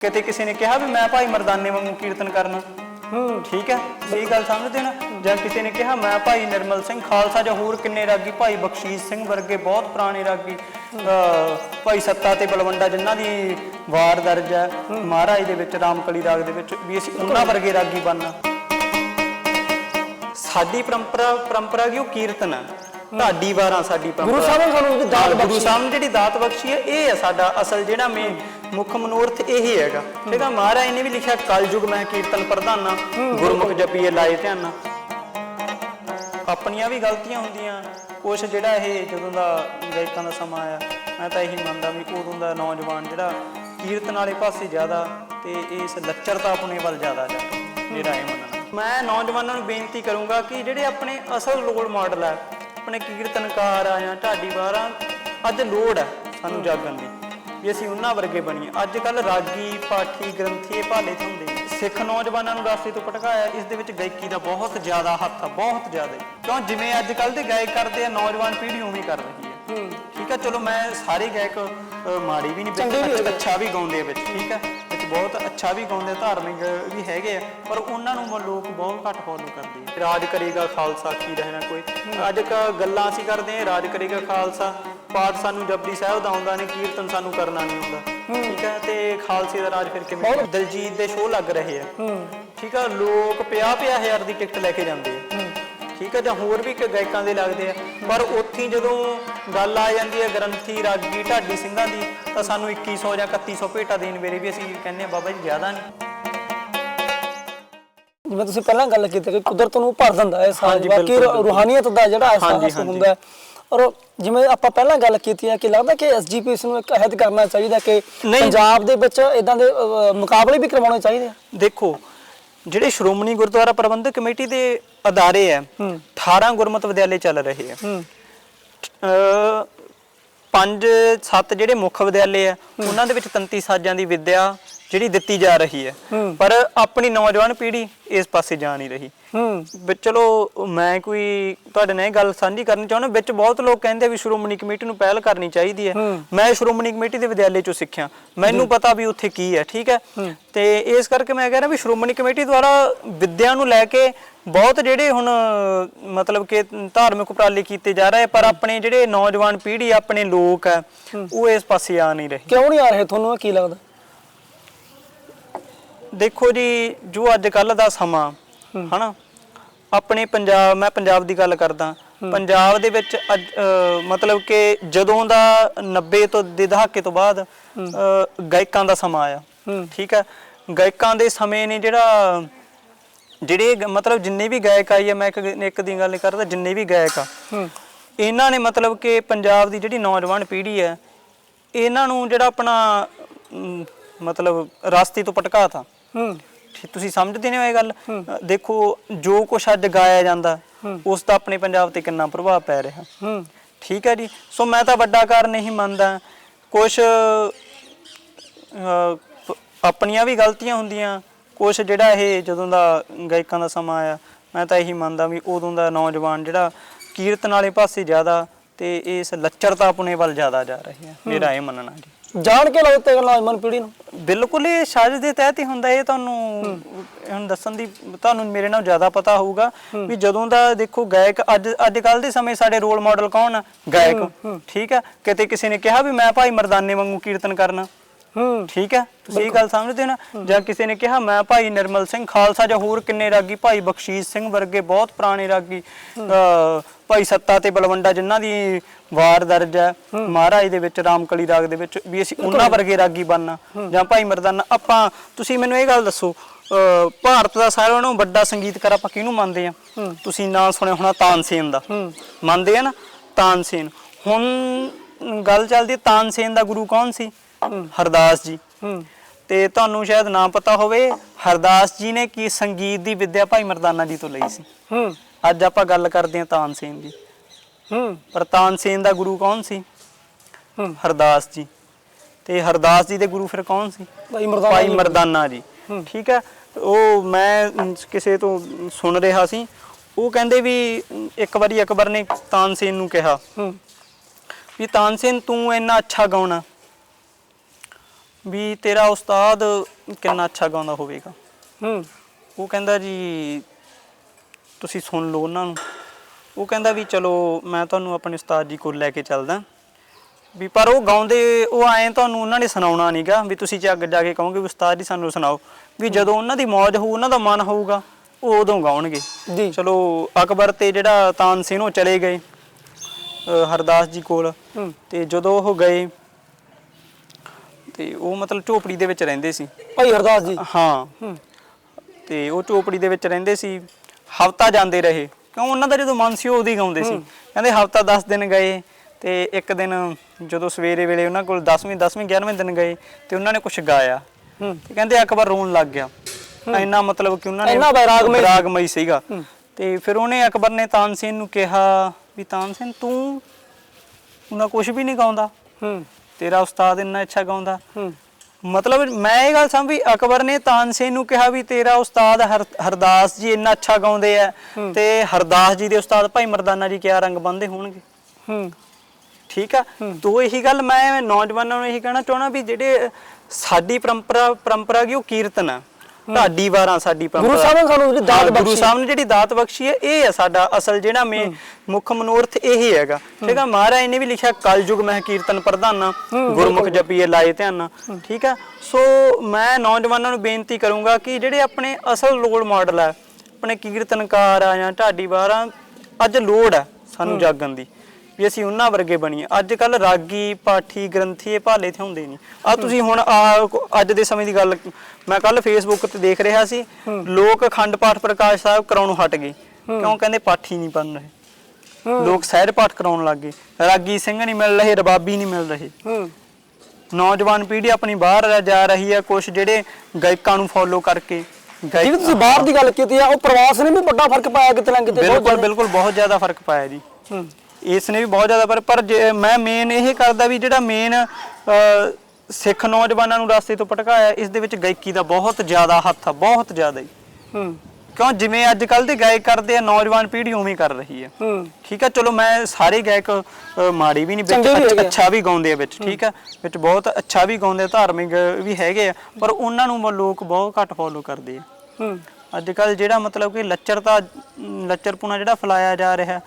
ਕਿਤੇ ਕਿਸੇ ਨੇ ਕਿਹਾ ਵੀ ਮੈਂ ਭਾਈ ਮਰਦਾਨੇ ਵਾਂਗੂ ਕੀਰਤਨ ਕਰਨਾ? ਹੂੰ। ਠੀਕ ਹੈ? ਸਹੀ ਗੱਲ ਸਮਝਦੇ ਨਾ ਜਾਂ ਕਿਸੇ ਨੇ ਕਿਹਾ ਮੈਂ ਭਾਈ ਨਿਰਮਲ ਸਿੰਘ ਖਾਲਸਾ ਜਾਂ ਹੋਰ ਕਿੰਨੇ ਰਾਗੀ ਭਾਈ ਬਖਸ਼ੀਸ਼ ਸਿੰਘ ਵਰਗੇ ਬਹੁਤ ਪੁਰਾਣੇ ਰਾਗੀ ਭਾਈ ਸੱਤਾ ਤੇ ਬਲਵੰਡਾ ਜਿਨ੍ਹਾਂ ਦੀ ਵਾਰ ਦਰਜ ਹੈ ਮਹਾਰਾਜ ਦੇ ਵਿੱਚ ਰਾਮਕਲੀ ਰਾਗ ਦੇ ਵਿੱਚ ਵੀ ਅਸੀਂ ਉਹਨਾਂ ਵਰਗੇ ਰਾਗੀ ਬਣਨਾ। ਸਾਡੀ ਪਰੰਪਰਾ ਪਰੰਪਰਾ ਕੀ ਉਹ ਕੀਰਤਨ ਹੈ। ਢਾਡੀ ਵਾਰਾਂ ਸਾਡੀ ਪਰੰਪਰਾ। ਗੁਰੂ ਸਾਹਿਬ ਨੇ ਸਾਨੂੰ ਦਾਤ ਗੁਰੂ ਬਖਸ਼ੀ। ਸਾਹਿਬ ਨੇ ਜਿਹੜੀ ਦਾਤ ਬਖਸ਼ੀ ਹੈ ਇਹ ਹੈ ਸਾਡਾ ਅਸਲ ਜਿਹੜਾ ਮੇ ਮੁੱਖ ਮਨੋਰਥ ਇਹ ਹੈਗਾ। ਠੀਕ ਹੈ ਮਹਾਰਾਜ ਨੇ ਵੀ ਲਿਖਿਆ, ਕਲਯੁਗ ਮੈਂ ਕੀਰਤਨ ਪ੍ਰਧਾਨਾ, ਗੁਰਮੁਖ ਜਪੀਏ, ਲਾਏ ਧਿਆਨਾ। ਆਪਣੀਆਂ ਵੀ ਗਲਤੀਆਂ ਹੁੰਦੀਆਂ, ਕੁਛ ਜਿਹੜਾ ਇਹ ਜਦੋਂ ਦਾ ਗਾਇਕਾਂ ਦਾ ਸਮਾਂ ਆਇਆ, ਮੈਂ ਤਾਂ ਇਹੀ ਮੰਨਦਾ ਵੀ ਉਦੋਂ ਦਾ ਨੌਜਵਾਨ ਜਿਹੜਾ ਕੀਰਤਨ ਵਾਲੇ ਪਾਸੇ ਜ਼ਿਆਦਾ ਤੇ ਇਸ ਲੱਚਰਤਾ ਆਪਣੇ ਵੱਲ ਜ਼ਿਆਦਾ ਜਾਂਦਾ ਮੇਰਾ ਇਹ ਮੰਨਣਾ। ਮੈਂ ਨੌਜਵਾਨਾਂ ਨੂੰ ਬੇਨਤੀ ਕਰੂੰਗਾ ਕਿ ਜਿਹੜੇ ਆਪਣੇ ਅਸਲ ਰੋਲ ਮਾਡਲ ਹੈ ਆਪਣੇ ਕੀਰਤਨਕਾਰ ਆ ਜਾਂ ਢਾਡੀ ਵਾਰਾਂ, ਅੱਜ ਲੋੜ ਹੈ ਸਾਨੂੰ ਜਾਗਣ ਦੀ। ਵੀ ਅਸੀਂ ਉਹਨਾਂ ਵਰਗੇ ਬਣੀਏ। ਅੱਜ ਕੱਲ ਰਾਗੀ ਪਾਠੀ ਗ੍ਰੰਥੀ ਭਾਲੇ ਹੁੰਦੇ। ਸਿੱਖ ਨੌਜਵਾਨਾਂ ਨੂੰ ਰਾਸਤੇ ਤੋਂ ਭਟਕਾਇਆ ਇਸ ਦੇ ਵਿੱਚ ਗਾਇਕੀ ਦਾ ਬਹੁਤ ਜ਼ਿਆਦਾ ਹੱਥ ਆ ਬਹੁਤ ਜ਼ਿਆਦਾ। ਕਿਉਂ? ਜਿਵੇਂ ਅੱਜ ਕੱਲ ਦੇ ਗਾਇਕ ਕਰਦੇ ਆ ਨੌਜਵਾਨ ਪੀੜ੍ਹੀ ਉਵੇਂ ਕਰ ਰਹੀ ਹੈ। ਠੀਕ ਹੈ ਚਲੋ ਮੈਂ ਸਾਰੇ ਗਾਇਕ ਮਾੜੀ ਵੀ ਨਹੀਂ ਵਿੱਚ। ਅੱਛਾ ਵੀ ਗਾਉਂਦੇ ਆ ਵਿੱਚ ਠੀਕ ਹੈ ਵਿੱਚ ਬਹੁਤ ਅੱਛਾ ਵੀ ਗਾਉਂਦੇ ਆ, ਧਾਰਮਿਕ ਵੀ ਹੈਗੇ ਆ ਪਰ ਉਹਨਾਂ ਨੂੰ ਲੋਕ ਬਹੁਤ ਘੱਟ ਫੋਲੋ ਕਰਦੇ ਆ। ਰਾਜ ਕਰੇਗਾ ਖਾਲਸਾ ਕੀ ਰਹਿਣਾ ਕੋਈ? ਅੱਜ ਕ ਗੱਲਾਂ ਅਸੀਂ ਕਰਦੇ ਆ ਰਾਜ ਕਰੇਗਾ ਖਾਲਸਾ। ਪਾਠ ਸਾਨੂੰ ਜਪਜੀ ਸਾਹਿਬ ਦਾ ਆਉਂਦਾ ਨਹੀਂ ਕੀਰਤਨ ਸਾਨੂੰ ਕਰਨਾ ਨਹੀਂ ਆਉਂਦਾ। ਠੀਕ ਹੈ ਤੇ ਖਾਲਸੇ ਦਾ ਰਾਜ ਫਿਰ ਕਿਵੇਂ? ਦਲਜੀਤ ਦੇ ਸ਼ੋਅ ਲੱਗ ਰਹੇ ਆ। ਠੀਕ ਆ ਲੋਕ 50 50 ਹਜ਼ਾਰ ਦੀ ਟਿਕਟ ਲੈ ਕੇ ਜਾਂਦੇ ਆ। ਠੀਕ ਹੈ ਜਾਂ ਹੋਰ ਵੀ ਕ- ਗਾਇਕਾਂ ਦੇ ਲੱਗਦੇ ਆ। ਪਰ ਉੱਥੇ ਜਦੋਂ ਗੱਲ ਆ ਜਾਂਦੀ ਹੈ ਗ੍ਰੰਥੀ ਰਾਗੀ ਢਾਡੀ ਸਿੰਘਾਂ ਦੀ ਤਾਂ ਸਾਨੂੰ 2100 ਜਾਂ 3100 ਭੇਟਾ ਦੇਣ ਵੇਲੇ ਵੀ ਅਸੀਂ ਕਹਿੰਦੇ ਆ ਬਾਬਾ ਜੀ ਜ਼ਿਆਦਾ ਨਹੀਂ ਜਿਵੇਂ ਤੁਸੀਂ ਪਹਿਲਾਂ ਗੱਲ ਕੀਤੀ ਕਿ ਕੁਦਰਤ ਨੂੰ ਭਰ ਦਿੰਦਾ ਹੈ ਹਾਂਜੀ, ਬਾਕੀ। ਰੂਹਾਨੀਅਤ ਦਾ ਜਿਹੜਾ ਅਹਿਸਾਸ। ਹੁੰਦਾ ਹੈ ਔਰ ਜਿਵੇਂ ਆਪਾਂ ਪਹਿਲਾਂ ਗੱਲ ਕੀਤੀ ਹੈ ਕਿ ਲੱਗਦਾ ਕਿ ਐਸਜੀਪੀਐਸ ਨੂੰ ਇੱਕ ਅਹਿਦ ਕਰਨਾ ਚਾਹੀਦਾ ਕਿ। ਪੰਜਾਬ ਦੇ ਵਿੱਚ ਇਦਾਂ ਦੇ ਅਹ, ਮੁਕਾਬਲੇ ਵੀ ਕਰਵਾਉਣੇ ਚਾਹੀਦੇ ਆ? ਦੇਖੋ ਜਿਹੜੇ ਸ਼੍ਰੋਮਣੀ ਗੁਰਦੁਆਰਾ ਪ੍ਰਬੰਧਕ ਕਮੇਟੀ ਦੇ ਅਦਾਰੇ ਆ 18 ਗੁਰਮਤਿ ਵਿਦਿਆਲੇ ਚੱਲ ਰਹੇ ਆ। ਹੂੰ। ਅ, ਪੰਜ ਸੱਤ ਜਿਹੜੇ ਮੁੱਖ ਵਿਦਿਆਲੇ ਆ ਉਹਨਾਂ ਦੇ ਵਿੱਚ ਤੰਤੀ ਸਾਜ਼ਾਂ ਦੀ ਵਿੱਦਿਆ ਜਿਹੜੀ ਦਿੱਤੀ ਜਾ ਰਹੀ ਹੈ। ਪਰ ਆਪਣੀ ਨੌਜਵਾਨ ਪੀੜ੍ਹੀ ਇਸ ਪਾਸੇ ਜਾ ਨਹੀਂ ਰਹੀ। ਹੂੰ। ਚਲੋ ਮੈਂ ਕੋਈ ਤੁਹਾਡੇ ਨਾਲ ਇਹ ਗੱਲ ਸਾਂਝੀ ਕਰਨੀ ਚਾਹੁੰਦਾ ਵਿੱਚ ਬਹੁਤ ਲੋਕ ਕਹਿੰਦੇ ਆ ਵੀ ਸ਼੍ਰੋਮਣੀ ਕਮੇਟੀ ਨੂੰ ਪਹਿਲ ਕਰਨੀ ਚਾਹੀਦੀ ਹੈ। ਮੈਂ ਸ਼੍ਰੋਮਣੀ ਕਮੇਟੀ ਦੇ ਵਿਦਿਆਲੇ ਚੋਂ ਸਿੱਖਿਆ। ਮੈਨੂੰ ਪਤਾ ਵੀ ਉੱਥੇ ਕੀ ਹੈ ਠੀਕ ਹੈ? ਤੇ ਇਸ ਕਰਕੇ ਮੈਂ ਕਹਿ ਰਿਹਾ ਵੀ ਸ਼੍ਰੋਮਣੀ ਕਮੇਟੀ ਦੁਆਰਾ ਵਿੱਦਿਆ ਨੂੰ ਲੈ ਕੇ ਬਹੁਤ ਜਿਹੜੇ ਹੁਣ ਮਤਲਬ ਕਿ ਧਾਰਮਿਕ ਉਪਰਾਲੇ ਕੀਤੇ ਜਾ ਰਹੇ ਪਰ ਆਪਣੇ ਜਿਹੜੇ ਨੌਜਵਾਨ ਪੀੜ੍ਹੀ ਆਪਣੇ ਲੋਕ ਹੈ ਉਹ ਇਸ ਪਾਸੇ ਆ ਨਹੀਂ ਰਹੇ। ਕਿਉਂ ਨਹੀਂ ਆ ਰਹੇ? ਤੁਹਾਨੂੰ ਕੀ ਲੱਗਦਾ? ਦੇਖੋ ਜੀ ਜੋ ਅੱਜ ਕੱਲ ਦਾ ਸਮਾਂ ਹਨਾ? ਆਪਣੇ ਪੰਜਾਬ ਮੈਂ ਪੰਜਾਬ ਦੀ ਗੱਲ ਕਰਦਾ। ਪੰਜਾਬ ਦੇ ਵਿੱਚ ਮਤਲਬ ਕਿ ਜਦੋਂ ਦਾ 90 ਤੋਂ ਦੇ ਦਹਾਕੇ ਤੋਂ ਬਾਅਦ ਗਾਇਕਾਂ ਦਾ ਸਮਾਂ ਆਇਆ ਹੂੰ। ਠੀਕ ਹੈ? ਗਾਇਕਾਂ ਦੇ ਸਮੇਂ ਨੇ ਜਿਹੜਾ ਜਿਹੜੇ ਮਤਲਬ ਜਿੰਨੇ ਵੀ ਗਾਇਕ ਆਈ ਆ ਮੈਂ ਇੱਕ ਇੱਕ ਦੀ ਗੱਲ ਨਹੀਂ ਕਰਦਾ ਜਿੰਨੇ ਵੀ ਗਾਇਕ ਆ ਹੂੰ। ਇਹਨਾਂ ਨੇ ਮਤਲਬ ਕਿ ਪੰਜਾਬ ਦੀ ਜਿਹੜੀ ਨੌਜਵਾਨ ਪੀੜ੍ਹੀ ਹੈ ਇਹਨਾਂ ਨੂੰ ਜਿਹੜਾ ਆਪਣਾ ਮਤਲਬ ਰਾਸਤੇ ਤੋਂ ਭਟਕਾਤਾ ਹੂੰ। ਠੀਕ ਤੁਸੀਂ ਸਮਝਦੇ ਨੇ ਹੋ ਇਹ ਗੱਲ? ਅ, ਦੇਖੋ ਜੋ ਕੁਛ ਅੱਜ ਗਾਇਆ ਜਾਂਦਾ ਉਸ ਦਾ ਆਪਣੇ ਪੰਜਾਬ ਤੇ ਕਿੰਨਾ ਪ੍ਰਭਾਵ ਪੈ ਰਿਹਾ। ਹੂੰ। ਠੀਕ ਹੈ ਜੀ? ਸੋ ਮੈਂ ਤਾਂ ਵੱਡਾ ਕਾਰਨ ਨਹੀਂ ਮੰਨਦਾ। ਕੁਛ ਆਪਣੀਆਂ ਵੀ ਗਲਤੀਆਂ ਹੁੰਦੀਆਂ। ਕੁਛ ਜਿਹੜਾ ਇਹ ਜਦੋਂ ਦਾ ਗਾਇਕਾਂ ਦਾ ਸਮਾਂ ਆਇਆ ਮੈਂ ਤਾਂ ਇਹੀ ਮੰਨਦਾ ਵੀ ਉਦੋਂ ਦਾ ਨੌਜਵਾਨ ਜਿਹੜਾ ਕੀਰਤਨ ਵਾਲੇ ਪਾਸੇ ਜ਼ਿਆਦਾ ਤੇ ਇਸ ਲੱਚਰਤਾ ਆਪਣੇ ਵੱਲ ਜ਼ਿਆਦਾ ਜਾ ਰਹੀ ਹੈ। ਮੇਰਾ ਇਹ ਮੰਨਣਾ ਜੀ। ਜਾਣ ਕੇ ਲੱਗਦਾ ਹੈ ਨੌਜਵਾਨ ਪੀੜ੍ਹੀ ਨੂੰ? ਬਿਲਕੁਲ ਇਹ ਸਾਜ਼ਿਸ਼ ਦੇ ਤਹਿਤ ਹੀ ਹੁੰਦਾ ਇਹ ਤੁਹਾਨੂੰ ਹੁਣ ਦੱਸਣ ਦੀ ਤੁਹਾਨੂੰ ਮੇਰੇ ਨਾਲ ਜ਼ਿਆਦਾ ਪਤਾ ਹੋਊਗਾ ਵੀ ਜਦੋਂ ਦਾ ਦੇਖੋ ਗਾਇਕ ਅੱਜ ਅੱਜ ਕੱਲ ਦੇ ਸਮੇਂ ਸਾਡੇ ਰੋਲ ਮਾਡਲ ਕੌਣ ਆ? ਗਾਇਕ। ਠੀਕ ਹੈ ਕਿਤੇ ਕਿਸੇ ਨੇ ਕਿਹਾ ਵੀ ਮੈਂ ਭਾਈ ਮਰਦਾਨੇ ਵਾਂਗੂ ਕੀਰਤਨ ਕਰਨਾ। ਹੂੰ। ਠੀਕ ਹੈ? ਤੁਸੀਂ ਇਹ ਗੱਲ ਸਮਝਦੇ ਹੋ ਨਾ? ਜਾਂ ਕਿਸੇ ਨੇ ਕਿਹਾ ਮੈਂ ਭਾਈ ਨਿਰਮਲ ਸਿੰਘ ਖਾਲਸਾ ਜਾਂ ਹੋਰ ਕਿੰਨੇ ਰਾਗੀ ਭਾਈ ਬਖਸ਼ੀਸ਼ ਸਿੰਘ ਵਰਗੇ ਬਹੁਤ ਪੁਰਾਣੇ ਰਾਗੀ ਭਾਈ ਸੱਤਾ ਤੇ ਬਲਵੰਡਾ ਜਿਨ੍ਹਾਂ ਦੀ ਵਾਰ ਦਰਜ ਹੈ ਮਹਾਰਾਜ ਦੇ ਵਿੱਚ ਰਾਮਕਲੀ ਰਾਗ ਦੇ ਵਿੱਚ ਵੀ ਅਸੀਂ ਉਹਨਾਂ ਵਰਗੇ ਰਾਗੀ ਬਣਨਾ। ਜਾਂ ਭਾਈ ਮਰਦਾਨਾ ਆਪਾਂ ਤੁਸੀਂ ਮੈਨੂੰ ਇਹ ਗੱਲ ਦੱਸੋ ਭਾਰਤ ਦਾ ਸਾਰਿਆਂ ਨਾਲੋਂ ਵੱਡਾ ਸੰਗੀਤਕਾਰ ਆਪਾਂ ਕਿਹਨੂੰ ਮੰਨਦੇ ਆ ਤੁਸੀਂ ਨਾਂ ਸੁਣਿਆ ਹੋਣਾ ਤਾਨਸੇਨ ਦਾ। ਮੰਨਦੇ ਆ ਨਾ? ਤਾਨਸੇਨ ਹੁਣ ਗੱਲ ਚੱਲਦੀ ਤਾਨਸੇਨ ਦਾ ਗੁਰੂ ਕੌਣ ਸੀ? ਹਰਦਾਸ ਜੀ। ਤੇ ਤੁਹਾਨੂੰ ਸ਼ਾਇਦ ਨਾ ਪਤਾ ਹੋਵੇ ਹਰਦਾਸ ਜੀ ਨੇ ਕੀ ਸੰਗੀਤ ਦੀ ਵਿੱਦਿਆ ਭਾਈ ਮਰਦਾਨਾ ਜੀ ਤੋਂ ਲਈ ਸੀ। ਹੂੰ। ਅੱਜ ਆਪਾਂ ਗੱਲ ਕਰਦੇ ਹਾਂ ਤਾਨਸੇਨ ਦੀ। ਹੂੰ। ਪਰ ਤਾਨਸੇਨ ਦਾ ਗੁਰੂ ਕੌਣ ਸੀ? ਹੂੰ। ਹਰਦਾਸ ਜੀ। ਤੇ ਹਰਦਾਸ ਜੀ ਦੇ ਗੁਰੂ ਫਿਰ ਕੌਣ ਸੀ? ਭਾਈ ਮਰਦਾਨਾ ਭਾਈ ਜੀ। ਮਰਦਾਨਾ ਜੀ। ਠੀਕ ਹੈ? ਉਹ ਮੈਂ ਕਿਸੇ ਤੋਂ ਸੁਣ ਰਿਹਾ ਸੀ। ਉਹ ਕਹਿੰਦੇ ਵੀ ਇੱਕ ਵਾਰੀ ਅਕਬਰ ਨੇ ਤਾਨਸੇਨ ਨੂੰ ਕਿਹਾ ਹੂੰ। ਵੀ ਤਾਨਸੇਨ ਤੂੰ ਇੰਨਾ ਅੱਛਾ ਗਾਉਣਾ। ਵੀ ਤੇਰਾ ਉਸਤਾਦ ਕਿੰਨਾ ਅੱਛਾ ਗਾਉਂਦਾ ਹੋਵੇਗਾ? ਹੂੰ। ਉਹ ਕਹਿੰਦਾ ਜੀ ਤੁਸੀਂ ਸੁਣ ਲਓ ਉਹਨਾਂ ਨੂੰ। ਉਹ ਕਹਿੰਦਾ ਵੀ ਚਲੋ ਮੈਂ ਤੁਹਾਨੂੰ ਆਪਣੇ ਉਸਤਾਦ ਜੀ ਕੋਲ ਲੈ ਕੇ ਚੱਲਦਾ। ਵੀ ਪਰ ਉਹ ਗਾਉਂਦੇ ਉਹ ਐਂ ਤੁਹਾਨੂੰ ਉਹਨਾਂ ਨੇ ਸੁਣਾਉਣਾ ਨਹੀਂਗਾ ਵੀ ਤੁਸੀਂ ਜੱਗ ਜਾ ਕੇ ਕਹੋਗੇ ਵੀ ਉਸਤਾਦ ਜੀ ਸਾਨੂੰ ਸੁਣਾਓ। ਵੀ ਜਦੋਂ ਉਹਨਾਂ ਦੀ ਮੌਜ ਹੋਊ ਉਹਨਾਂ ਦਾ ਮਨ ਹੋਊਗਾ ਉਹ ਉਦੋਂ ਗਾਉਣਗੇ। ਜੀ। ਚਲੋ ਅਕਬਰ ਤੇ ਜਿਹੜਾ ਤਾਨਸੇਨ ਉਹ ਚਲੇ ਗਏ ਹਰਦਾਸ ਜੀ ਕੋਲ। ਤੇ ਜਦੋਂ ਉਹ ਗਏ ਤੇ ਉਹ ਮਤਲਬ ਝੋਪੜੀ ਦੇ ਵਿੱਚ ਰਹਿੰਦੇ ਸੀ। ਭਾਈ ਹਰਦਾਸ ਜੀ। ਹਾਂ। ਤੇ ਉਹ ਝੋਪੜੀ ਦੇ ਵਿੱਚ ਰਹਿੰਦੇ ਸੀ। ਹਫਤਾ ਜਾਂਦੇ ਰਹੇ। ਕਿਉਂ? ਉਹਨਾਂ ਦਾ ਜਦੋਂ ਮਨ ਸੀ ਉਹ ਉਹਦੀ ਗਾਉਂਦੇ ਸੀ। ਕਹਿੰਦੇ ਹਫਤਾ 10 ਦਿਨ ਗਏ ਤੇ ਇੱਕ ਦਿਨ ਜਦੋਂ ਸਵੇਰੇ ਵੇਲੇ ਉਹਨਾਂ ਕੋਲ 10ਵੀਂ 10ਵੀਂ 11ਵੇਂ ਦਿਨ ਗਏ ਤੇ ਉਹਨਾਂ ਨੇ ਕੁਝ ਗਾਇਆ। ਤੇ ਕਹਿੰਦੇ ਅਕਬਰ ਰੋਣ ਲੱਗ ਗਿਆ। ਇੰਨਾ ਮਤਲਬ ਕਿ ਉਹਨਾਂ ਨੇ ਇੰਨਾ ਵੈਰਾਗਮਈ। ਵੈਰਾਗਮਈ ਸੀਗਾ। ਤੇ ਫਿਰ ਉਹਨੇ ਅਕਬਰ ਨੇ ਤਾਨਸੇਨ ਨੂੰ ਕਿਹਾ ਵੀ ਤਾਨਸੇਨ ਤੂੰ ਉਹਨਾਂ ਕੁਝ ਵੀ ਨਹੀਂ ਗਾਉਂਦਾ। ਹੂੰ। ਤੇਰਾ ਉਸਤਾਦ ਇੰਨਾ ਅੱਛਾ ਗਾਉਂਦਾ। ਮਤਲਬ ਮੈਂ ਇਹ ਗੱਲ ਸਮਝ ਵੀ ਅਕਬਰ ਨੇ ਤਾਨਸੇਨ ਨੂੰ ਕਿਹਾ ਵੀ ਤੇਰਾ ਉਸਤਾਦ ਹਰ- ਹਰਦਾਸ ਜੀ ਇੰਨਾ ਅੱਛਾ ਗਾਉਂਦੇ ਆ ਤੇ ਹਰਦਾਸ ਜੀ ਦੇ ਉਸਤਾਦ ਭਾਈ ਮਰਦਾਨਾ ਜੀ ਕਿਆ ਰੰਗ ਬੰਨਦੇ ਹੋਣਗੇ? ਹੂੰ। ਠੀਕ ਆ? ਤੋ ਇਹੀ ਗੱਲ ਮੈਂ ਨੌਜਵਾਨਾਂ ਨੂੰ ਇਹੀ ਕਹਿਣਾ ਚਾਹਣਾ ਵੀ ਜਿਹੜੇ ਸਾਡੀ ਪਰੰਪਰਾ ਪਰੰਪਰਾ ਕੀ ਉਹ ਕੀਰਤਨ ਆ। ਢਾਡੀ ਵਾਰਾਂ ਸਾਡੀ ਗੁਰੂ ਸਾਹਿਬ ਨੇ ਸਾਨੂੰ ਜਿਹੜੀ ਦਾਤ ਹਾਂ, ਗੁਰੂ ਬਖਸ਼ੀ। ਸਾਹਿਬ ਨੇ ਜਿਹੜੀ ਦਾਤ ਬਖਸ਼ੀ ਹੈ ਇਹ ਹੈ ਸਾਡਾ ਅਸਲ ਜਿਹੜਾ ਮੇ ਮੁੱਖ ਮਨੋਰਥ ਇਹ ਹੈਗਾ। ਠੀਕ ਆ ਮਹਾਰਾਜ ਨੇ ਵੀ ਲਿਖਿਆ ਕਲਯੁਗ ਮਹਿ ਕੀਰਤਨ ਪ੍ਰਧਾਨਾ ਗੁਰਮੁਖ ਜਪੀਏ ਲਾਏ ਧਿਆਨ ਠੀਕ ਆ ਸੋ ਮੈਂ ਨੌਜਵਾਨਾਂ ਨੂੰ ਬੇਨਤੀ ਕਰੂੰਗਾ ਕਿ ਜਿਹੜੇ ਆਪਣੇ ਅਸਲ ਰੋਲ ਮਾਡਲ ਆ ਆਪਣੇ ਕੀਰਤਨਕਾਰ ਆ ਜਾਂ ਢਾਡੀ ਵਾਰਾਂ ਅੱਜ ਲੋੜ ਆ ਸਾਨੂੰ ਜਾਗਣ ਦੀ। ਵੀ ਅਸੀਂ ਉਹਨਾਂ ਵਰਗੇ ਬਣੀਏ। ਅੱਜ ਕੱਲ ਰਾਗੀ ਪਾਠੀ ਗ੍ਰੰਥੀ ਇਹ ਭਾਲੇ ਤੇ ਹੁੰਦੇ ਨਹੀਂ। ਆ ਤੁਸੀਂ ਹੁਣ ਆ ਅੱਜ ਦੇ ਸਮੇਂ ਦੀ ਗੱਲ ਮੈਂ ਕੱਲ ਫੇਸਬੁੱਕ ਤੇ ਦੇਖ ਰਿਹਾ ਸੀ ਲੋਕ ਅਖੰਡ ਪਾਠ ਪ੍ਰਕਾਸ਼ ਸਾਹਿਬ ਕਰਾਉਣੋਂ ਹਟ ਗਏ। ਕਿਉਂ? ਕਹਿੰਦੇ ਪਾਠੀ ਨਹੀਂ ਬਣ ਰਹੇ। ਲੋਕ ਸਹਿਜ ਪਾਠ ਕਰਾਉਣ ਲੱਗ ਗਏ। ਰਾਗੀ ਸਿੰਘ ਨਹੀਂ ਮਿਲ ਰਹੇ ਰਬਾਬੀ ਨਹੀਂ ਮਿਲ ਰਹੇ। ਨੌਜਵਾਨ ਪੀੜ੍ਹੀ ਆਪਣੀ ਬਾਹਰ ਜਾ ਰਹੀ ਹੈ ਕੁਝ ਜਿਹੜੇ ਗਾਇਕਾਂ ਨੂੰ ਫੋਲੋ ਕਰਕੇ। ਜਿਵੇਂ ਤੁਸੀਂ ਬਾਹਰ ਦੀ ਗੱਲ ਕੀਤੀ ਆ ਉਹ ਪ੍ਰਵਾਸ ਨੇ ਵੀ ਵੱਡਾ ਫ਼ਰਕ ਪਾਇਆ ਕਿਤੇ ਨਾ ਕਿਤੇ ਬਿਲਕੁਲ। ਬਿਲਕੁਲ ਬਹੁਤ ਜ਼ਿਆਦਾ ਫ਼ਰਕ ਪਾਇਆ ਜੀ। ਇਸ ਨੇ ਵੀ ਬਹੁਤ ਜ਼ਿਆਦਾ ਪਰ ਪਰ ਜੇ- ਮੈਂ ਮੇਨ ਇਹ ਕਰਦਾ ਵੀ ਜਿਹੜਾ ਮੇਨ ਸਿੱਖ ਨੌਜਵਾਨਾਂ ਨੂੰ ਰਸਤੇ ਤੋਂ ਭਟਕਾਇਆ ਇਸ ਦੇ ਵਿੱਚ ਗਾਇਕੀ ਦਾ ਬਹੁਤ ਜ਼ਿਆਦਾ ਹੱਥ ਆ ਬਹੁਤ ਜ਼ਿਆਦਾ ਹੀ। ਹੂੰ। ਕਿਉਂ? ਜਿਵੇਂ ਅੱਜ ਕੱਲ ਦੇ ਗਾਇਕ ਕਰਦੇ ਆ ਨੌਜਵਾਨ ਪੀੜ੍ਹੀ ਉਵੇਂ ਹੀ ਕਰ ਰਹੀ ਹੈ ਹੂੰ। ਠੀਕ ਹੈ ਚਲੋ ਮੈਂ ਸਾਰੇ ਗਾਇਕ ਅ, ਮਾੜੀ ਵੀ ਨਹੀਂ ਚੰਗੇ ਵੀ ਵਿੱਚ ਹੈਗੇ ਆ। ਅੱਛਾ ਵੀ ਗਾਉਂਦੇ ਆ ਵਿੱਚ ਠੀਕ ਹੈ ਵਿੱਚ ਬਹੁਤ ਅੱਛਾ ਵੀ ਗਾਉਂਦੇ ਆ ਧਾਰਮਿਕ ਵੀ ਹੈਗੇ ਆ ਪਰ ਉਹਨਾਂ ਨੂੰ ਲੋਕ ਬਹੁਤ ਘੱਟ ਫੋਲੋ ਕਰਦੇ ਆ। ਹੂੰ। ਅੱਜ ਕੱਲ ਜਿਹੜਾ ਮਤਲਬ ਕਿ ਲੱਚਰਤਾ ਲੱਚਰਪੁਣਾ ਜਿਹੜਾ ਫਲਾਇਆ ਜਾ ਰਿਹਾ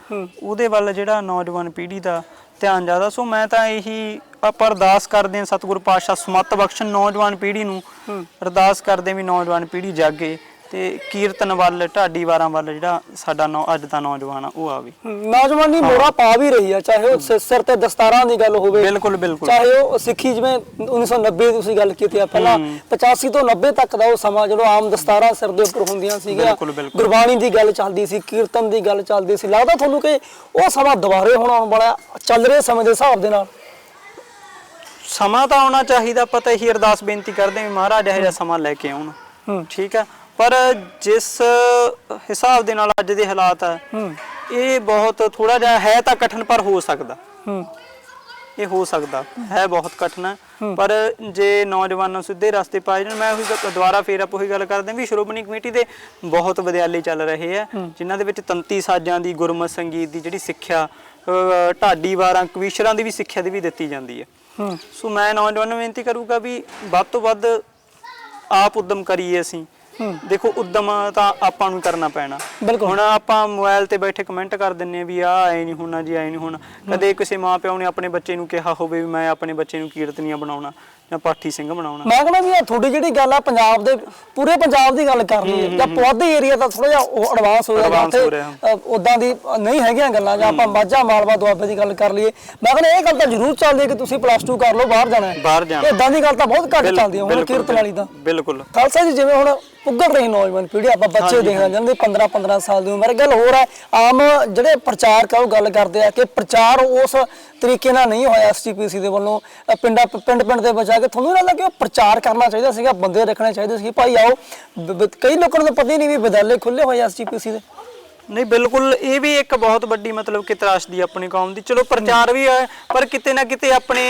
ਉਹਦੇ ਵੱਲ ਜਿਹੜਾ ਨੌਜਵਾਨ ਪੀੜ੍ਹੀ ਦਾ ਧਿਆਨ ਜ਼ਿਆਦਾ। ਸੋ ਮੈਂ ਤਾਂ ਇਹੀ ਆਪਾਂ ਅਰਦਾਸ ਕਰਦੇ ਹਾਂ ਸਤਿਗੁਰੂ ਪਾਤਸ਼ਾਹ ਸਮੱਤ ਬਖਸ਼ਣ ਨੌਜਵਾਨ ਪੀੜ੍ਹੀ ਨੂੰ। ਅਰਦਾਸ ਕਰਦੇ ਵੀ ਨੌਜਵਾਨ ਪੀੜ੍ਹੀ ਜਾਗੇ। ਤੇ ਕੀਰਤਨ ਵੱਲ ਢਾਡੀ ਵਾਰਾਂ ਵੱਲ ਜਿਹੜਾ ਸਾਡਾ ਨੌ ਅੱਜ ਦਾ ਨੌਜਵਾਨ ਆ ਉਹ ਆਵੇ ਨੌਜਵਾਨੀ ਮੋੜਾ ਪਾ ਵੀ ਰਹੀ ਆ ਚਾਹੇ ਉਹ ਸਿ- ਸਿਰ ਤੇ ਦਸਤਾਰਾਂ ਦੀ ਗੱਲ ਹੋਵੇ ਬਿਲਕੁਲ ਬਿਲਕੁਲ। ਚਾਹੇ ਉਹ ਸਿੱਖੀ ਜਿਵੇਂ 1990 ਦੀ ਤੁਸੀਂ ਗੱਲ ਕੀਤੀ ਆ ਪਹਿਲਾਂ 85 ਤੋਂ 90 ਤੱਕ ਦਾ ਉਹ ਸਮਾਂ ਜਦੋਂ ਆਮ ਦਸਤਾਰਾਂ ਸਿਰ ਦੇ ਉੱਪਰ ਹੁੰਦੀਆਂ ਸੀਗੀਆਂ ਬਿਲਕੁਲ, ਬਿਲਕੁਲ। ਗੁਰਬਾਣੀ ਦੀ ਗੱਲ ਚੱਲਦੀ ਸੀ ਕੀਰਤਨ ਦੀ ਗੱਲ ਚੱਲਦੀ ਸੀ ਲੱਗਦਾ ਤੁਹਾਨੂੰ ਕਿ ਉਹ ਸਮਾਂ ਦੁਬਾਰੇ ਹੁਣ ਆਉਣ ਵਾਲਾ ਚੱਲ ਰਹੇ ਸਮੇਂ ਦੇ ਹਿਸਾਬ ਦੇ ਨਾਲ? ਸਮਾਂ ਤਾਂ ਆਉਣਾ ਚਾਹੀਦਾ ਪਤਾ ਹੀ ਅਰਦਾਸ ਬੇਨਤੀ ਕਰਦੇ ਹਾਂ ਵੀ ਮਹਾਰਾਜ ਇਹੋ ਜਿਹਾ ਸਮਾਂ ਲੈ ਕੇ ਆਉਣ। ਹੂੰ। ਠੀਕ ਹੈ ਪਰ ਜਿਸ ਹਿਸਾਬ ਦੇ ਨਾਲ ਅੱਜ ਦੇ ਹਾਲਾਤ ਆ ਹੂੰ। ਇਹ ਬਹੁਤ ਥੋੜਾ ਜਿਹਾ ਹੈ ਤਾਂ ਕਠਿਨ ਪਰ ਹੋ ਸਕਦਾ। ਇਹ ਹੋ ਸਕਦਾ। ਹੈ ਬਹੁਤ ਕਠਿਨ। ਹੈ। ਪਰ ਜੇ ਨੌਜਵਾਨਾਂ ਸਿੱਧੇ ਰਸਤੇ ਪਾਏ ਜਾਣ ਮੈਂ ਉਹੀ ਦੁਬਾਰਾ ਫੇਰ ਆਪਾਂ ਉਹੀ ਗੱਲ ਕਰਦੇ ਵੀ ਸ਼੍ਰੋਮਣੀ ਕਮੇਟੀ ਦੇ ਬਹੁਤ ਵਿਦਿਆਲੇ ਚੱਲ ਰਹੇ ਆ ਜਿਨ੍ਹਾਂ ਦੇ ਵਿੱਚ ਤੰਤੀ ਸਾਜ਼ਾਂ ਦੀ ਗੁਰਮਤ ਸੰਗੀਤ ਦੀ ਜਿਹੜੀ ਸਿੱਖਿਆ ਢਾਡੀ ਵਾਰਾਂ ਕਵੀਸ਼ਰਾਂ ਦੀ ਵੀ ਸਿੱਖਿਆ ਦੀ ਵੀ ਦਿੱਤੀ ਜਾਂਦੀ ਹੈ। ਸੋ ਮੈਂ ਨੌਜਵਾਨਾਂ ਨੂੰ ਬੇਨਤੀ ਕਰੂੰਗਾ ਵੀ ਵੱਧ ਤੋਂ ਵੱਧ ਆਪ ਉਦਮ ਕਰੀਏ ਅਸੀਂ। ਦੇਖੋ ਉਦਮ ਤਾਂ ਆਪਾਂ ਨੂੰ ਕਰਨਾ ਪੈਣਾ। ਹੁਣ ਆਪਾਂ ਮੋਬਾਈਲ ਤੇ ਬੈਠੇ ਕਮੈਂਟ ਕਰ ਦਿੰਨੇ ਆ ਵੀ ਆ ਐ ਨਹੀਂ ਹੋਣਾ ਜੀ ਐ ਨਹੀਂ ਹੋਣਾ। ਕਦੇ ਕਿਸੇ ਮਾਂ ਪਿਓ ਨੇ ਆਪਣੇ ਬੱਚੇ ਨੂੰ ਕਿਹਾ ਹੋਵੇ ਵੀ ਮੈਂ ਆਪਣੇ ਬੱਚੇ ਨੂੰ ਕੀਰਤਨੀਆ ਬਣਾਉਣਾ ਜਾਂ ਪਾਠੀ ਸਿੰਘ ਬਣਾਉਣਾ। ਮੈਂ ਕਹਿੰਦਾ ਵੀ ਇਹ ਤੁਹਾਡੀ ਜਿਹੜੀ ਗੱਲ ਆ ਪੰਜਾਬ ਦੇ ਪੂਰੇ ਪੰਜਾਬ ਦੀ ਗੱਲ ਕਰ ਲਈਏ ਜਾਂ ਪੁਆਧੀ ਏਰੀਆ ਦਾ ਥੋੜਾ ਜਿਹਾ ਉਹ ਐਡਵਾਂਸ ਹੋ ਰਿਹਾ ਰਿਹਾ। ਉਦਾਂ ਦੀ ਨਹੀਂ ਹੈਗੀਆਂ ਗੱਲਾਂ ਜਾਂ ਆਪਾਂ ਮਾਝਾ ਮਾਲਵਾ ਦੁਆਬੇ ਦੀ ਗੱਲ ਕਰ ਲਈਏ। ਮੈਂ ਕਹਿੰਦਾ ਇਹ ਗੱਲ ਤਾਂ ਜ਼ਰੂਰ ਚੱਲਦੀ ਹੈ ਕਿ ਤੁਸੀਂ ਪਲੱਸ 2 ਕਰ ਲਓ ਬਾਹਰ ਜਾਣਾ ਹੈ। ਬਾਹਰ ਜਾਣਾ। ਇਦਾਂ ਦੀ ਗੱਲ ਤਾਂ ਬਹੁਤ ਘੱਟ ਚੱਲਦੀ ਹੈ ਹੁਣ ਕੀਰਤਨ ਵਾਲੀ ਤਾਂ। ਬਿਲਕੁਲ। ਖਾਲਸਾ ਜੀ ਜਿਵੇਂ ਹੁਣ ਉੱਗੜ ਰਹੀ ਨੌਜਵਾਨ ਪੀੜ੍ਹੀ ਆਪਾਂ ਬੱਚੇ ਦੇਖਦੇ ਜਾਂਦੇ 15 15 ਸਾਲ ਦੀ ਉਮਰ। ਗੱਲ ਹੋਰ ਹੈ ਆਮ ਜਿਹੜੇ ਪ੍ਰਚਾਰਕ ਆ ਉਹ ਗੱਲ ਕਰਦੇ ਆ ਕਿ ਪ੍ਰਚਾਰ ਉਸ ਤਰੀਕੇ ਨਾਲ ਨਹੀਂ ਹੋਇਆ ਐਸਟੀਪੀਸੀ ਦੇ ਵੱਲੋਂ। ਪਿੰਡਾਂ ਪਿੰਡ ਪਿੰਡ ਦੇ ਬਚਾ ਕੇ ਤੁਹਾਨੂੰ ਲੱਗਦਾ ਕਿ ਉਹ ਪ੍ਰਚਾਰ ਕਰਨਾ ਚਾਹੀਦਾ ਸੀਗਾ ਬੰਦੇ ਰੱਖਣੇ ਚਾਹੀਦੇ ਸੀ ਭਾਈ ਆਓ ਕਈ ਲੋਕਾਂ ਨੂੰ ਤਾਂ ਪਤਾ ਹੀ ਨਹੀਂ ਵੀ ਵਿਦਿਆਲੇ ਖੁੱਲੇ ਹੋਏ ਐਸਟੀਪੀਸੀ ਦੇ। ਨਹੀਂ ਬਿਲਕੁਲ ਇਹ ਵੀ ਇੱਕ ਬਹੁਤ ਵੱਡੀ ਮਤਲਬ ਕਿ ਤਰਾਸ਼ਦੀ ਆਪਣੀ ਕੌਮ ਦੀ। ਚਲੋ ਪ੍ਰਚਾਰ ਵੀ ਹੈ ਪਰ ਕਿਤੇ ਨਾ ਕਿਤੇ ਆਪਣੇ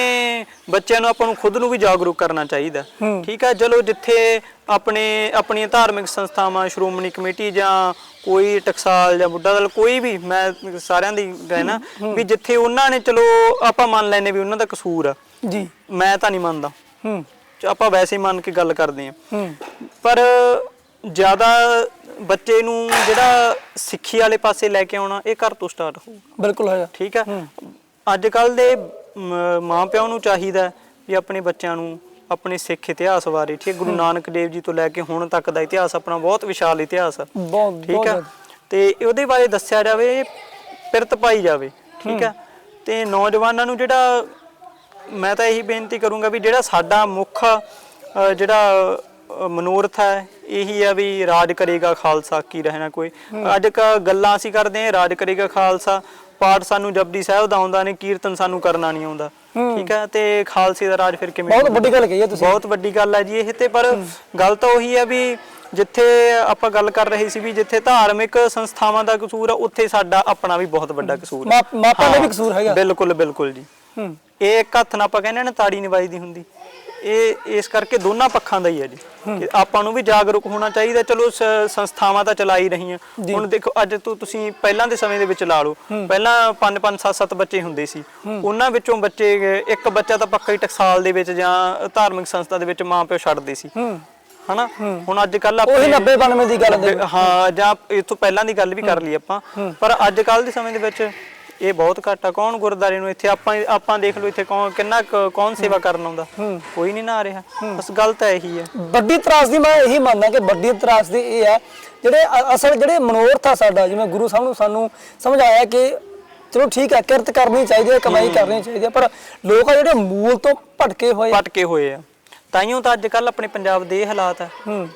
ਬੱਚਿਆਂ ਨੂੰ ਆਪਾਂ ਨੂੰ ਖੁਦ ਨੂੰ ਵੀ ਜਾਗਰੂਕ ਕਰਨਾ ਚਾਹੀਦਾ। ਠੀਕ ਹੈ ਚਲੋ ਜਿੱਥੇ ਆਪਣੇ ਆਪਣੀਆਂ ਧਾਰਮਿਕ ਸੰਸਥਾਵਾਂ ਸ਼੍ਰੋਮਣੀ ਕਮੇਟੀ ਜਾਂ ਕੋਈ ਟਕਸਾਲ ਜਾਂ ਬੁੱਢਾ ਦਲ ਕੋਈ ਵੀ ਮੈਂ ਸਾਰਿਆਂ ਦੀ ਕਹਿਣਾ ਵੀ ਜਿੱਥੇ ਉਹਨਾਂ ਨੇ ਚਲੋ ਆਪਾਂ ਮੰਨ ਲੈਨੇ ਵੀ ਉਹਨਾਂ ਦਾ ਕਸੂਰ ਆ। ਜੀ। ਮੈਂ ਤਾਂ ਨਹੀਂ ਮੰਨਦਾ। ਹੂੰ। ਆਪਾਂ ਵੈਸੇ ਹੀ ਮੰਨ ਕੇ ਗੱਲ ਕਰਦੇ ਹਾਂ। ਹੂੰ। ਪਰ ਜ਼ਿਆਦਾ ਬੱਚੇ ਨੂੰ ਜਿਹੜਾ ਸਿੱਖੀ ਵਾਲੇ ਪਾਸੇ ਲੈ ਕੇ ਆਉਣਾ ਇਹ ਘਰ ਤੋਂ ਸਟਾਰਟ ਹੋਊ ਬਿਲਕੁਲ ਹੈਗਾ ਠੀਕ ਹੈ? ਅੱਜ ਕੱਲ ਦੇ ਮਾਂ ਪਿਓ ਨੂੰ ਚਾਹੀਦਾ ਵੀ ਆਪਣੇ ਬੱਚਿਆਂ ਨੂੰ ਆਪਣੇ ਸਿੱਖ ਇਤਿਹਾਸ ਬਾਰੇ ਠੀਕ ਗੁਰੂ ਨਾਨਕ ਦੇਵ ਜੀ ਤੋਂ ਲੈ ਕੇ ਹੁਣ ਤੱਕ ਦਾ ਇਤਿਹਾਸ ਆਪਣਾ ਬਹੁਤ ਵਿਸ਼ਾਲ ਇਤਿਹਾਸ ਆ। ਬਹੁਤ ਠੀਕ ਹੈ। ਤੇ ਉਹਦੇ ਬਾਰੇ ਦੱਸਿਆ ਜਾਵੇ ਪਿਰਤ ਪਾਈ ਜਾਵੇ ਠੀਕ ਹੈ? ਤੇ ਨੌਜਵਾਨਾਂ ਨੂੰ ਜਿਹੜਾ ਮੈਂ ਤਾਂ ਇਹੀ ਬੇਨਤੀ ਕਰੂੰਗਾ ਵੀ ਜਿਹੜਾ ਸਾਡਾ ਮੁੱਖ ਜਿਹੜਾ ਮਨੋਰਥ ਹੈ ਇਹੀ ਹੈ ਵੀ ਰਾਜ ਕਰੇਗਾ ਖਾਲਸਾ ਕੀ ਰਹਿਣਾ ਕੋਈ। ਅੱਜ ਕ ਗੱਲਾਂ ਅਸੀਂ ਕਰਦੇ ਹਾਂ ਰਾਜ ਕਰੇਗਾ ਖਾਲਸਾ। ਪਾਠ ਸਾਨੂੰ ਜਪਦੀ ਸਾਹਿਬ ਦਾ ਆਉਂਦਾ ਨੇ ਕੀਰਤਨ ਸਾਨੂੰ ਕਰਨਾ ਨਹੀਂ ਆਉਂਦਾ। ਠੀਕ ਹੈ ਤੇ ਖਾਲਸੇ ਦਾ ਰਾਜ ਫਿਰ ਕਿਵੇਂ ਬਹੁਤ? ਵੱਡੀ ਗੱਲ ਕਹੀ ਹੈ ਤੁਸੀਂ। ਬਹੁਤ ਵੱਡੀ ਗੱਲ ਹੈ ਜੀ ਇਹ ਤੇ ਪਰ ਗੱਲ ਤਾਂ ਉਹੀ ਹੈ ਵੀ ਜਿੱਥੇ ਆਪਾਂ ਗੱਲ ਕਰ ਰਹੇ ਸੀ ਵੀ ਜਿੱਥੇ ਧਾਰਮਿਕ ਸੰਸਥਾਵਾਂ ਦਾ ਕਸੂਰ ਆ ਉੱਥੇ ਸਾਡਾ ਆਪਣਾ ਵੀ ਬਹੁਤ ਵੱਡਾ ਕਸੂਰ ਹੈ। ਮਾਪ- ਮਾਪਿਆਂ ਦਾ ਵੀ ਕਸੂਰ ਹੈਗਾ। ਬਿਲਕੁਲ ਬਿਲਕੁਲ ਜੀ। ਹੂੰ। ਇਹ ਇੱਕ ਹੱਥ ਨਾਲ ਆਪਾਂ ਕਹਿੰਦੇ ਨੇ ਤਾੜੀ ਨਹੀਂ ਵੱਜਦੀ ਹੁੰਦੀ। ਇਹ ਇਸ ਕਰਕੇ ਦੋਨਾਂ ਪੱਖਾਂ ਦਾ ਹੀ ਹੈ ਜੀ। ਕਿ ਆਪਾਂ ਨੂੰ ਵੀ ਜਾਗਰੂਕ ਹੋਣਾ ਚਾਹੀਦਾ ਚਲੋ ਸ- ਸੰਸਥਾਵਾਂ ਤਾਂ ਚਲਾ ਹੀ ਰਹੀਆਂ। ਹੁਣ ਦੇਖੋ ਅੱਜ ਤੋਂ ਤੁਸੀਂ ਪਹਿਲਾਂ ਦੇ ਸਮੇਂ ਦੇ ਵਿੱਚ ਲਾ ਲਓ। ਪਹਿਲਾਂ 5 5 7 7 ਬੱਚੇ ਹੁੰਦੇ ਸੀ। ਉਹਨਾਂ ਵਿੱਚੋਂ ਬੱਚੇ ਇੱਕ ਬੱਚਾ ਤਾਂ ਪੱਕਾ ਹੀ ਟਕਸਾਲ ਦੇ ਵਿੱਚ ਜਾਂ ਧਾਰਮਿਕ ਸੰਸਥਾ ਦੇ ਵਿੱਚ ਮਾਂ ਪਿਓ ਛੱਡਦੇ ਸੀ। ਹਨਾ? ਹੁਣ ਅੱਜ ਕੱਲ ਉਹੀ 90 92 ਦੀ ਗੱਲ ਦੇ ਹਾਂ ਜਾਂ ਇਸ ਤੋਂ ਪਹਿਲਾਂ ਦੀ ਗੱਲ ਵੀ ਕਰ ਲਈ ਆਪਾਂ। ਪਰ ਅੱਜ ਕੱਲ ਦੇ ਸਮੇਂ ਦੇ ਵਿੱਚ ਇਹ ਬਹੁਤ ਘੱਟ ਆ। ਕੌਣ ਗੁਰਦਾਰੇ ਨੂੰ ਇੱਥੇ ਆਪਾਂ ਆਪਾਂ ਦੇਖ ਲਓ ਇੱਥੇ ਕੌਣ ਕਿੰਨਾ ਕੁ- ਕੌਣ ਸੇਵਾ ਕਰਨ ਆਉਂਦਾ। ਕੋਈ ਨਹੀਂ ਨਾ ਆ ਰਿਹਾ। ਬਸ ਗੱਲ ਤਾਂ ਇਹੀ ਹੈ ਵੱਡੀ ਤਰਾਸਦੀ ਮੈਂ ਇਹੀ ਮੰਨਦਾ ਕਿ ਵੱਡੀ ਤਰਾਸਦੀ ਇਹ ਹੈ ਜਿਹੜੇ ਅ- ਅਸਲ ਜਿਹੜੇ ਮਨੋਰਥ ਆ ਸਾਡਾ ਜਿਵੇਂ ਗੁਰੂ ਸਾਹਿਬ ਨੂੰ ਸਾਨੂੰ ਸਮਝਾਇਆ ਕਿ ਚਲੋ ਠੀਕ ਹੈ ਕਿਰਤ ਕਰਨੀ ਚਾਹੀਦੀ ਹੈ ਕਮਾਈ ਕਰਨੀ ਚਾਹੀਦੀ ਹੈ ਪਰ ਲੋਕ ਆ ਜਿਹੜੇ ਮੂਲ ਤੋਂ ਭਟਕੇ ਹੋਏ ਆ। ਪਟਕੇ ਹੋਏ ਆ। ਤਾਈਓ ਤਾਂ ਅੱਜ ਕੱਲ ਆਪਣੇ ਪੰਜਾਬ ਦੇ ਇਹ ਹਾਲਾਤ ਆ।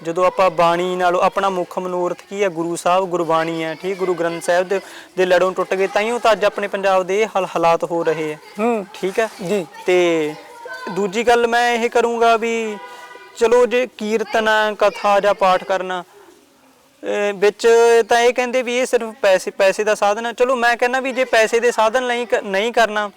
ਜਦੋਂ ਆਪਾਂ ਬਾਣੀ ਨਾਲੋਂ ਆਪਣਾ ਮੁੱਖ ਮਨੋਰਥ ਕੀ ਹੈ ਗੁਰੂ ਸਾਹਿਬ ਗੁਰਬਾਣੀ ਹੈ ਠੀਕ? ਗੁਰੂ ਗ੍ਰੰਥ ਸਾਹਿਬ ਦੇ ਦੇ ਲੜੋਂ ਟੁੱਟ ਗਏ ਤਾਈਓ ਤਾਂ ਅੱਜ ਆਪਣੇ ਪੰਜਾਬ ਦੇ ਇਹ ਹਾਲ ਹਾਲਾਤ ਹੋ ਰਹੇ ਆ। ਹੂੰ। ਠੀਕ ਹੈ ਜੀ। ਤੇ ਦੂਜੀ ਗੱਲ ਮੈਂ ਇਹ ਕਰੂੰਗਾ ਵੀ ਚਲੋ ਜੇ ਕੀਰਤਨ ਆ, ਕਥਾ ਜਾਂ ਪਾਠ ਕਰਨਾ ਅਹ ਵਿੱਚ ਤਾਂ ਇਹ ਕਹਿੰਦੇ ਵੀ ਇਹ ਸਿਰਫ ਪੈਸੇ ਪੈਸੇ ਦਾ ਸਾਧਨ ਹੈ ਚਲੋ ਮੈਂ ਕਹਿੰਦਾ ਵੀ ਜੇ ਪੈਸੇ ਦੇ ਸਾਧਨ ਲਈ ਕ- ਨਹੀਂ ਕਰਨਾ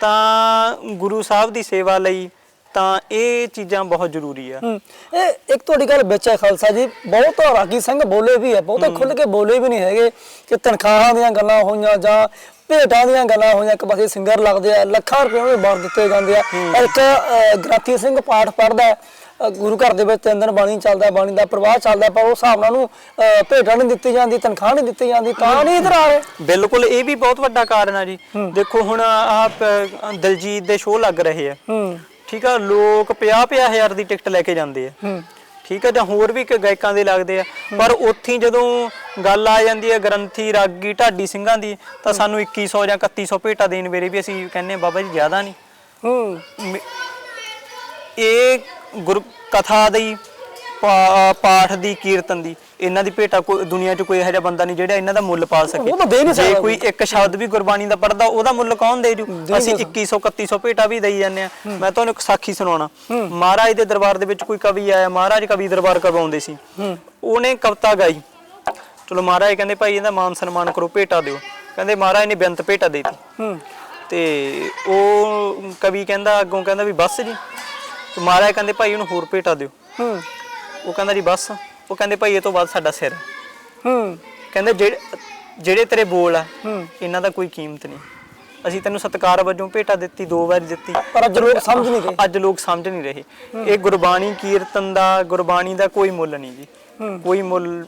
ਤਾਂ ਗੁਰੂ ਸਾਹਿਬ ਦੀ ਸੇਵਾ ਲਈ ਤਾਂ ਇਹ ਚੀਜ਼ਾਂ ਬਹੁਤ ਜ਼ਰੂਰੀ ਆ। ਇਹ ਇੱਕ ਤੁਹਾਡੀ ਗੱਲ ਵਿੱਚ ਹੈ ਖਾਲਸਾ ਜੀ ਬਹੁਤ ਰਾਗੀ ਸਿੰਘ ਬੋਲੇ ਵੀ ਹੈ ਬਹੁਤ ਖੁੱਲ ਕੇ ਬੋਲੇ ਵੀ ਨਹੀਂ ਹੈਗੇ ਕਿ ਤਨਖਾਹਾਂ ਦੀਆਂ ਗੱਲਾਂ ਹੋਈਆਂ ਜਾਂ ਭੇਟਾਂ ਦੀਆਂ ਗੱਲਾਂ ਹੋਈਆਂ ਇੱਕ ਪਾਸੇ ਸਿੰਗਰ ਲੱਗਦੇ ਆ ਲੱਖਾਂ ਰੁਪਏ ਉਹਨੂੰ ਵਰ ਦਿੱਤੇ ਜਾਂਦੇ ਆ। ਇੱਕ ਅ, ਗ੍ਰੰਥੀ ਸਿੰਘ ਪਾਠ ਅ, ਗੁਰੂ ਘਰ ਦੇ ਵਿੱਚ ਤਿੰਨ ਦਿਨ ਬਾਣੀ ਚੱਲਦਾ ਬਾਣੀ ਦਾ ਪ੍ਰਵਾਹ ਚੱਲਦਾ ਪਰ ਉਸ ਹਿਸਾਬ ਨਾਲ ਉਹਨੂੰ ਭੇਟਾਂ ਨਹੀਂ ਦਿੱਤੀ ਜਾਂਦੀ ਤਨਖਾਹ ਨਹੀਂ ਦਿੱਤੀ ਜਾਂਦੀ ਤਾਂ ਨਹੀਂ ਇਧਰ ਆ ਰਹੇ। ਬਿਲਕੁਲ ਇਹ ਵੀ ਬਹੁਤ ਵੱਡਾ ਕਾਰਨ ਆ ਜੀ। ਦੇਖੋ ਹੁਣ ਆਪ ਦਲਜੀਤ ਦੇ ਸ਼ੋਅ ਲੱਗ ਰਹੇ ਆ। ਹੂੰ। ਠੀਕ ਆ ਲੋਕ 50 ਹਜ਼ਾਰ ਦੀ ਟਿਕਟ ਲੈ ਕੇ ਜਾਂਦੇ ਆ। ਠੀਕ ਆ ਜਾਂ ਹੋਰ ਵੀ ਕ- ਗਾਇਕਾਂ ਦੇ ਲੱਗਦੇ ਆ। ਪਰ ਉੱਥੇ ਜਦੋਂ ਗੱਲ ਆ ਜਾਂਦੀ ਹੈ ਗ੍ਰੰਥੀ ਰਾਗੀ ਢਾਡੀ ਸਿੰਘਾਂ ਦੀ ਤਾਂ ਸਾਨੂੰ 2100 ਜਾਂ 3100 ਭੇਟਾ ਦੇਣ ਵੇਲੇ ਵੀ ਅਸੀਂ ਕਹਿੰਨੇ ਬਾਬਾ ਜੀ ਜ਼ਿਆਦਾ ਨਹੀਂ। ਹੂੰ। ਇਹ ਗੁਰ ਕਥਾ ਦੀ ਪਾਠ ਦੀ ਕੀਰਤਨ ਦੀ ਇਹਨਾਂ ਦੀ ਭੇਟਾ ਕੋਈ ਦੁਨੀਆ 'ਚ ਕੋਈ ਇਹੋ ਜਿਹਾ ਬੰਦਾ ਨਹੀਂ ਜਿਹੜਾ ਇਹਨਾਂ ਦਾ ਮੁੱਲ ਪਾ ਸਕੇ। ਉਹ ਤਾਂ ਦੇ ਨਹੀਂ ਜੇ ਸਕਦਾ ਕੋਈ ਇੱਕ ਸ਼ਬਦ ਵੀ ਗੁਰਬਾਣੀ ਦਾ ਪੜਦਾ ਉਹਦਾ ਮੁੱਲ ਕੌਣ ਦੇ ਜੂ? ਅਸੀਂ 2100 3100 ਭੇਟਾ ਵੀ ਦੇਈ ਜਾਂਦੇ ਆ ਮੈਂ ਤੁਹਾਨੂੰ ਇੱਕ ਸਾਖੀ ਸੁਣਾਉਣਾ। ਮਹਾਰਾਜ ਦੇ ਦਰਬਾਰ ਦੇ ਵਿੱਚ ਕੋਈ ਕਵੀ ਆਇਆ ਮਹਾਰਾਜ ਕਵੀ ਦਰਬਾਰ ਕਰਵਾਉਂਦੇ ਸੀ। ਉਹਨੇ ਕਵਿਤਾ ਗਾਈ। ਚਲੋ ਮਹਾਰਾਜ ਕਹਿੰਦੇ ਭਾਈ ਇਹਦਾ ਮਾਨ ਸਨਮਾਨ ਕਰੋ ਭੇਟਾ ਦਿਓ। ਕਹਿੰਦੇ ਮਹਾਰਾਜ ਨੇ ਬੇਅੰਤ ਭੇਟਾ ਦੇਤੀ। ਤੇ ਉਹ ਕਵੀ ਕਹਿੰਦਾ ਅੱਗੋਂ ਕਹਿੰਦਾ ਵੀ ਬਸ ਜੀ। ਤੇ ਮਹਾਰਾਜ ਕਹਿੰਦੇ ਭਾਈ ਉਹਨੂੰ ਹੋਰ ਭੇਟਾ ਦਿਓ। ਉਹ ਕਹਿੰਦਾ ਜੀ ਬਸ। ਉਹ ਕਹਿੰਦੇ ਭਾਈ ਇਹ ਤੋਂ ਬਾਅਦ ਸਾਡਾ ਸਿਰ ਹੈ। ਹੂੰ। ਕਹਿੰਦੇ ਜਿਹੜੇ ਜਿਹੜੇ ਤੇਰੇ ਬੋਲ ਆ ਇਹਨਾਂ ਦਾ ਕੋਈ ਕੀਮਤ ਨਹੀਂ। ਅਸੀਂ ਤੈਨੂੰ ਸਤਿਕਾਰ ਵਜੋਂ ਭੇਟਾ ਦਿੱਤੀ ਦੋ ਵਾਰੀ ਦਿੱਤੀ। ਪਰ ਅੱਜ ਲੋਕ ਸਮਝ ਨਹੀਂ ਰਹੇ ਅੱਜ ਲੋਕ ਸਮਝ ਨਹੀਂ ਰਹੇ। ਇਹ ਗੁਰਬਾਣੀ ਕੀਰਤਨ ਦਾ ਗੁਰਬਾਣੀ ਦਾ ਕੋਈ ਮੁੱਲ ਨਹੀਂ ਜੀ। ਕੋਈ ਮੁੱਲ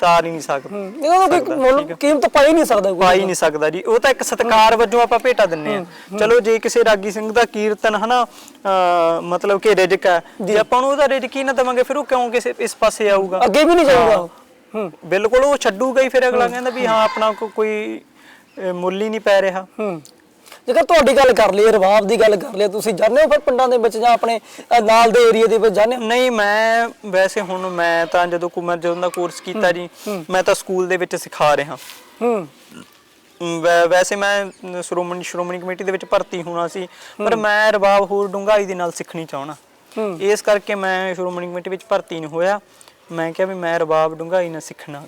ਤਾਰ ਹੀ ਨਹੀਂ ਸਕਦਾ। ਇਹਦਾ ਤਾਂ ਕੋਈ ਮੁੱਲ ਕੀਮਤ ਪਾ ਹੀ ਨਹੀਂ ਸਕਦਾ ਕੋਈ ਪਾਈ ਨਹੀਂ ਸਕਦਾ ਜੀ। ਉਹ ਤਾਂ ਇੱਕ ਸਤਿਕਾਰ ਵਜੋਂ ਆਪਾਂ ਭੇਟਾ ਦਿੰਨੇ ਆ। ਚਲੋ ਜੇ ਕਿਸੇ ਰਾਗੀ ਸਿੰਘ ਦਾ ਕੀਰਤਨ ਹਨਾ ਅਹ ਮਤਲਬ ਕਿ ਰਿਜਕ ਹੈ ਜੇ ਆਪਾਂ ਉਹਨੂੰ ਉਹਦਾ ਰਿਜਕ ਹੀ ਨਾ ਦਵਾਂਗੇ ਫਿਰ ਉਹ ਕਿਉਂ ਕਿਸੇ ਇਸ ਪਾਸੇ ਆਊਗਾ? ਅੱਗੇ ਵੀ ਨਹੀਂ ਜਾਊਗਾ। ਉਹ। ਹੂੰ। ਬਿਲਕੁਲ ਉਹ ਛੱਡੂਗਾ ਹੀ ਫਿਰ ਅਗਲਾ ਕਹਿੰਦਾ ਵੀ ਹਾਂ ਆਪਣਾ ਕੋ- ਕੋਈ ਅਹ, ਮੁੱਲ ਹੀ ਨਹੀਂ ਪੈ ਰਿਹਾ। ਹੂੰ। ਜੇਕਰ ਤੁਹਾਡੀ ਗੱਲ ਕਰ ਲਈ ਰਵਾਬ ਦੀ ਗੱਲ ਕਰ ਲਈ ਤੁਸੀਂ ਜਾਣਦੇ ਹੋ ਫਿਰ ਪਿੰਡਾਂ ਦੇ ਵਿੱਚ ਜਾਂ ਆਪਣੇ ਅ, ਨਾਲ ਦੇ ਏਰੀਆ ਦੇ ਵਿੱਚ ਜਾਣਦੇ ਹੋ? ਨਹੀਂ ਮੈਂ ਵੈਸੇ ਹੁਣ ਮੈਂ ਤਾਂ ਜਦੋਂ ਕੋ ਮੈਂ ਜਦੋਂ ਦਾ ਕੋਰਸ ਕੀਤਾ ਜੀ ਮੈਂ ਤਾਂ ਸਕੂਲ ਦੇ ਵਿੱਚ ਸਿਖਾ ਰਿਹਾ। ਹੂੰ। ਵੈ- ਵੈਸੇ ਮੈਂ ਸ਼੍ਰੋਮਣੀ ਸ਼੍ਰੋਮਣੀ ਕਮੇਟੀ ਦੇ ਵਿੱਚ ਭਰਤੀ ਹੋਣਾ ਸੀ ਪਰ ਮੈਂ ਰਬਾਬ ਹੋਰ ਡੂੰਘਾਈ ਦੇ ਨਾਲ ਸਿੱਖਣੀ ਚਾਹਣਾ। ਇਸ ਕਰਕੇ ਮੈਂ ਸ਼੍ਰੋਮਣੀ ਕਮੇਟੀ ਵਿੱਚ ਭਰਤੀ ਨਹੀਂ ਹੋਇਆ। ਮੈਂ ਕਿਹਾ ਵੀ ਮੈਂ ਰਬਾਬ ਡੂੰਘਾਈ ਨਾਲ ਸਿੱਖਣਾ।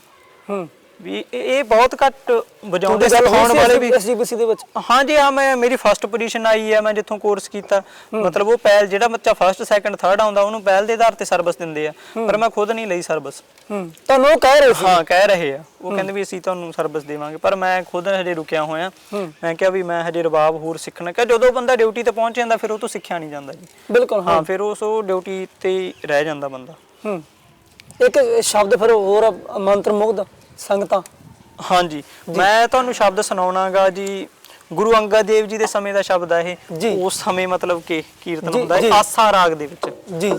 ਹੂੰ। ਵੀ ਇਹ ਇਹ ਬਹੁਤ ਘੱਟ ਵਜਾਉਂਦੇ ਤੁਹਾਡੀ ਗੱਲ ਸਿਖਾਉਣ ਵਾਲੇ ਵੀ ਐਸਜੀਪੀਸੀ ਦੇ ਵਿੱਚ। ਹਾਂਜੀ ਹਾਂ ਮੈਂ ਮੇਰੀ ਫਸਟ ਪੋਜੀਸ਼ਨ ਆਈ ਹੈ ਮੈਂ ਜਿੱਥੋਂ ਕੋਰਸ ਕੀਤਾ। ਮਤਲਬ ਉਹ ਪਹਿਲ ਜਿਹੜਾ ਬੱਚਾ ਫਸਟ ਸੈਕੰਡ ਥਰਡ ਆਉਂਦਾ ਉਹਨੂੰ ਪਹਿਲ ਦੇ ਆਧਾਰ ਤੇ ਸਰਵਿਸ ਦਿੰਦੇ ਆ। ਪਰ ਮੈਂ ਖੁਦ ਨਹੀਂ ਲਈ ਸਰਵਿਸ ਹੂੰ। ਤੁਹਾਨੂੰ ਉਹ ਕਹਿ ਰਹੇ ਸੀ? ਹਾਂ ਕਹਿ ਰਹੇ ਆ। ਉਹ ਕਹਿੰਦੇ ਵੀ ਅਸੀਂ ਤੁਹਾਨੂੰ ਸਰਵਿਸ ਦੇਵਾਂਗੇ ਪਰ ਮੈਂ ਖੁਦ ਹਜੇ ਰੁਕਿਆ ਹੋਇਆ। ਮੈਂ ਕਿਹਾ ਵੀ ਮੈਂ ਹਜੇ ਰਬਾਬ ਹੋਰ ਸਿੱਖਣਾ। ਕਿ ਜਦੋਂ ਬੰਦਾ ਡਿਊਟੀ ਤੇ ਪਹੁੰਚ ਜਾਂਦਾ ਫਿਰ ਉਹ ਤੋਂ ਸਿੱਖਿਆ ਨਹੀਂ ਜਾਂਦਾ ਜੀ। ਬਿਲਕੁਲ ਹਾਂ। ਹਾਂ ਫਿਰ ਉਸ ਉਹ ਡਿਊਟੀ ਤੇ ਹੀ ਰਹਿ ਜਾਂਦਾ ਬੰਦਾ। ਹੂੰ। ਇੱਕ ਸ਼ਬਦ ਫਿਰ ਹੋਰ ਆ, ਮੰਤਰ ਮੁਗਧ। ਸੰਗਤਾਂ? ਹਾਂਜੀ। ਮੈਂ ਤੁਹਾਨੂੰ ਸ਼ਬਦ ਸੁਣਾਉਣਾਗਾ ਜੀ ਗੁਰੂ ਅੰਗਦ ਦੇਵ ਜੀ ਦੇ ਸਮੇਂ ਦਾ ਸ਼ਬਦ ਆ ਇਹ। ਉਸ ਸਮੇਂ ਮਤਲਬ ਕਿ ਕੀਰਤਨ ਹੁੰਦਾ। ਹੈ ਆਸਾ ਰਾਗ ਦੇ ਵਿੱਚ। ਜੀ।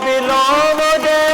belong oh, to them.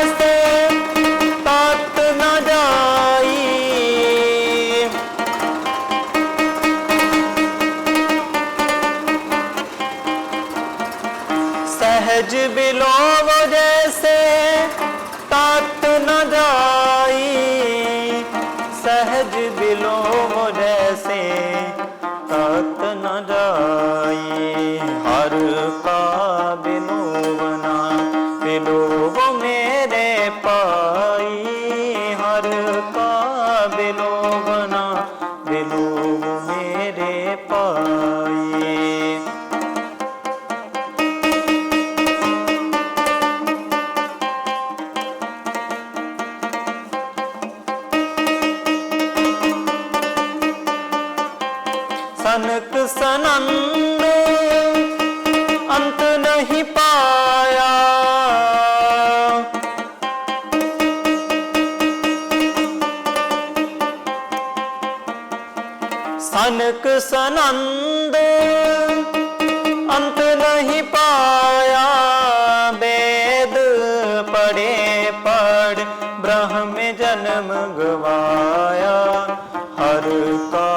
का